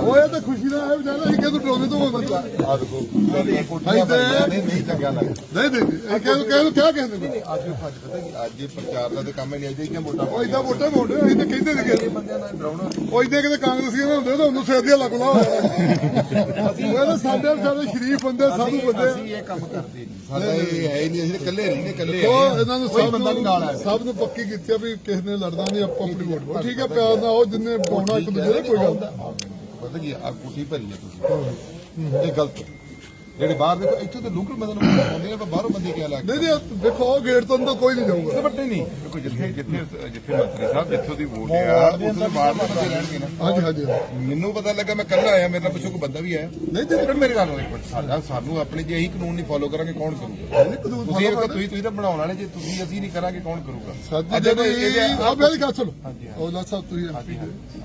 ਓਏ ਤਾਂ ਖੁਸ਼ੀ ਦਾ ਹੈ ਵਿਚਾਰਾ ਇਹ ਕਿਹਨੂੰ ਡਰਾਉਂਦੇ ਤੋਂ ਬੰਦਾ। ਆ ਦੇਖੋ ਮੇਰੀ ਕੋਠੀਆਂ ਬਣੀਆਂ ਨੇ ਨਹੀਂ ਚੰਗਾ ਲੱਗਦਾ। ਨਹੀਂ ਨਹੀਂ ਇਹ ਕਿਹਨੂੰ ਕਿਹਨੂੰ ਕਿਆ ਕਹਿੰਦੇ ਨੇ? ਅੱਜ ਇਹ ਫੱਜ ਪਤਾ ਕੀ ਅੱਜ ਇਹ ਪ੍ਰਚਾਰ ਦਾ ਤਾਂ ਕੰਮ ਹੀ ਨਹੀਂ ਅਜੇ ਕਿ ਮੋਟਾ ਉਹ ਇਦਾਂ ਵੋਟਾਂ ਮੋੜੇ ਅਸੀਂ ਤਾਂ ਕਹਿੰਦੇ ਸੀਗੇ। ਬੰਦਿਆਂ ਨਾਲ ਡਰਾਉਣਾ ਉਹ ਇਦਾਂ ਕਿਤੇ ਕਾਂਗਰਸੀਆਂ ਨਾਲ ਹੁੰਦੇ ਤਾਂ ਉਹਨੂੰ ਸਿਰ ਦੀਆਂ ਲੱਗਣਾ ਹੋਇਆ ਉਹ ਤਾਂ ਸਾਡੇ ਵਿਚਾਰੇ ਸ਼ਰੀਫ ਬੰਦੇ ਸਾਧੂ ਬੰਦੇ ਅਸੀਂ ਇਹ ਕੰਮ ਕਰਦੇ ਨਹੀਂ। ਸਾਡਾ ਇਹ ਹੈ ਨਹੀਂ ਅਸੀਂ ਇਕੱਲੇ ਰਹਿੰਦੇ ਇਕੱਲੇ। ਇਹਨਾਂ ਨੂੰ ਸਭ ਨਾਲ ਨੂੰ ਆਇਆ। ਸਭ ਨੂੰ ਪੱਕੀ ਕੀਤੀ ਆ ਵੀ ਕਿਸੇ ਨੇ ਲੜਨਾ ਨਹੀਂ, ਆਪਾਂ ਆਪਣੀ ਵੋਟ ਪਾਓ। ਠੀਕ ਹੈ, ਪਿਆਰ ਨਾਲ ਉਹ ਜਿੰਨੇ ਪਾਉਣਾ ਇੱਕ ਦੂਜੇ ਦੇ ਕੋਈ ਗੱਲ ਪਤਾ ਕੀ ਆ ਕੁੱਠੀ ਭਰੀ ਹੈ ਤੁਸੀਂ। ਇਹ ਗਲਤ ਜਿਹੜੇ ਬਾਹਰ ਦੇਖੋ ਇੱਥੇ ਤਾਂ ਲੋਕਲ ਬੰਦੇ ਨੂੰ ਆਉਂਦੇ ਆ ਪਰ ਬਾਹਰੋਂ ਬੰਦੇ ਕਿਆ ਲੱਗਦੇ ਨਹੀਂ ਨਹੀਂ ਦੇਖੋ ਉਹ ਗੇਟ ਤੋਂ ਅੰਦਰ ਕੋਈ ਨਹੀਂ ਜਾਊਗਾ। ਵੱਡੇ ਨਹੀਂ। ਦੇਖੋ ਜਿੱਥੇ ਜਿੱਥੇ ਜਿੱਥੇ ਮੰਤਰੀ ਸਾਹਿਬ ਜਿੱਥੋਂ ਦੀ ਵੋਟ ਆ ਉੱਥੇ ਬਾਹਰ ਦੇ ਬੰਦੇ ਰਹਿਣਗੇ ਨਾ। ਹਾਂਜੀ ਹਾਂਜੀ। ਮੈਨੂੰ ਪਤਾ ਲੱਗਾ ਮੈਂ ਕੱਲ ਆਇਆ ਮੇਰੇ ਨਾਲ ਪਿੱਛੋਂ ਕੋਈ ਬੰਦਾ ਵੀ ਆਇਆ। ਨਹੀਂ ਤੇ ਮੇਰੇ ਗੱਲ ਇੱਕ ਮਿੰਟ ਸਾਡਾ ਸਾਨੂੰ ਆਪਣੇ ਜੇ ਇਹੀ ਕਾਨੂੰਨ ਨਹੀਂ ਫਾਲੋ ਕਰਾਂਗੇ ਕੌਣ ਕਰੂਗਾ? ਤੁਸੀਂ ਤੁਸੀਂ ਤੁਸੀਂ ਤਾਂ ਬਣਾਉਣ ਵਾਲੇ ਜੇ ਤੁਸੀਂ ਅਸੀਂ ਨਹੀਂ ਕਰਾਂਗੇ ਕੌਣ ਕਰੂਗਾ? ਸਾਡੀ ਅੱਜ ਕੋਈ ਆ ਮੇਰੀ ਗੱਲ ਸੁਣੋ। ਹਾਂਜੀ। ਔਲਾ ਸਾਹਿਬ ਤੁਸੀਂ।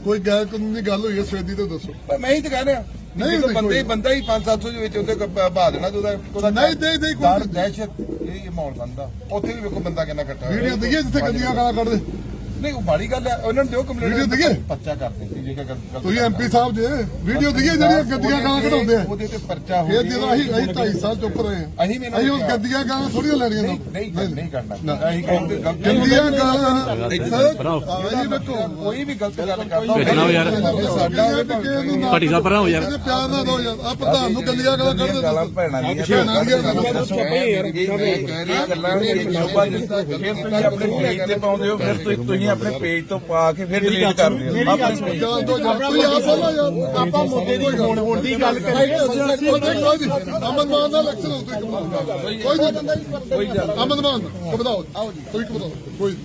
ਕੋਈ ਗੈਰ ਕਾਨੂੰਨੀ ਗੱਲ ਹੋਈ ਹੈ ਸਵੇਦੀ ਤੋਂ ਦੱਸੋ। ਪਰ ਮੈਂ ਹੀ ਤਾਂ ਕਹਿ ਰਿਹਾ। ਨਹੀਂ, ਬੰਦੇ ਕੋਈ- ਬੰਦਾ ਹੀ 5-700 ਦੇ ਵਿੱਚ ਉਹਦੇ ਬਹਾ ਦੇਣਾ ਤੇ ਉਹਦਾ ਉਹਦਾ ਨਹੀਂ, ਨਹੀਂ, ਨਹੀਂ, ਕੋਈ- ਦਹਿਸ਼ਤ ਇਹ ਮਾਹੌਲ ਬੰਦਾ ਉੱਥੇ ਵੀ ਵੇਖੋ ਬੰਦਾ ਕਿੰਨਾ ਇਕੱਠਾ ਹੋਇਆ। ਵੀਡੀਓ ਦਈਏ ਜਿੱਥੇ ਗੰਦੀਆਂ ਗਾਲਾਂ ਕੱਢਦੇ ਨਹੀਂ ਉਹ ਮਾੜੀ ਗੱਲ ਹੈ ਉਹਨਾਂ ਨੂੰ ਦਿਓ ਕੰਪਲੇਂਟ ਵੀਡੀਓ ਦਈਏ? ਪਰਚਾ ਕਰਦੇ ਸੀ ਜੇ ਗੱਲ ਤੁਸੀਂ ਐਮਪੀ ਸਾਹਿਬ ਜੇ ਵੀਡੀਓ ਦਈਏ ਜਿਹੜੀਆਂ ਗੰਦੀਆਂ ਗਾਲਾਂ ਕਢਾਉਂਦੇ ਆ। ਉਹਦੇ ਤੇ ਪਰਚਾ ਹੋ ਇਹ ਜਦੋਂ ਅਸੀਂ ਅਸੀਂ 2.5 ਸਾਲ ਚੁੱਪ ਰਹੇ ਆ ਅਸੀਂ ਵੀ ਇਹਨਾਂ ਅਸੀਂ ਨੂੰ ਉਹ ਕਿਹਾ। ਗੰਦੀਆਂ ਗਾਲਾਂ ਥੋੜੀਆਂ ਲੈਣੀਆਂ ਨਹੀਂ ਨਾ। ਨਹੀਂ ਨਹੀਂ ਕਰਨਾ। ਅਸੀਂ ਕਹਿੰਦੇ ਗਲਤ ਗੰਦੀਆਂ ਗਾਲਾਂ ਅਸੀਂ ਵੇਖੋ ਕੋਈ ਵੀ ਗਲਤ ਗੱਲ ਕਰਦਾ ਵੇਚਣਾ ਹੋ ਯਾਰ। ਸਾਡਾ ਭਾਟੀ ਸਾਹਿਬ ਪਰਾਂ ਹੋ ਯਾਰ ਇਹਦੇ ਪਿਆਰ ਨਾਲ ਦੋ ਯਾਰ। ਆ ਪ੍ਰਧਾਨ ਨੂੰ ਗੰਦੀਆਂ ਗਾਲਾਂ ਕੱਢਦੇ ਗਾਲਾਂ। ਭੈਣਾਂ ਦੀਆਂ ਭੈਣਾਂ ਦੀਆਂ ਗਾਲਾਂ ਦੱਸੋ। ਯਾਰ ਕਹਿ ਰਹੀ ਗੱਲਾਂ ਨੇ ਸ਼ੋਭਾ ਦਿੱਤਾ ਫਿਰ ਤੁਸੀਂ ਆਪਣੇ ਪੇਜ ਤੇ ਪਾਉਂਦੇ ਹੋ ਫਿਰ ਤੁਸੀਂ ਤੁਸੀਂ ਆਪਣੇ ਪੇਜ ਤੋਂ ਪਾ ਕੇ ਫਿਰ ਡਿਲੀਟ ਕਰਦੇ ਹੋ ਆਪਣੇ page ਜਾਨ ਦੋ ਯਾਰ ਤੁਸੀਂ ਆਪ ਬੋਲੋ ਯਾਰ। ਆਪਾਂ ਮੁੱਦੇ ਦੀ ਹੋਣ ਹੋਣ ਦੀ ਗੱਲ ਕਰੀਏ। ਅਮਨ ਮਾਨ ਨਾਲ ਇਲੈਕਸ਼ਨ ਹੋ ਤੁਸੀਂ ਕੋਈ ਨਹੀਂ। ਕੋਈ ਅਮਨ ਮਾਨ ਕੋ ਬਤਾਓ ਕੋਈ ਕੋ ਬਤਾਓ ਕੋਈ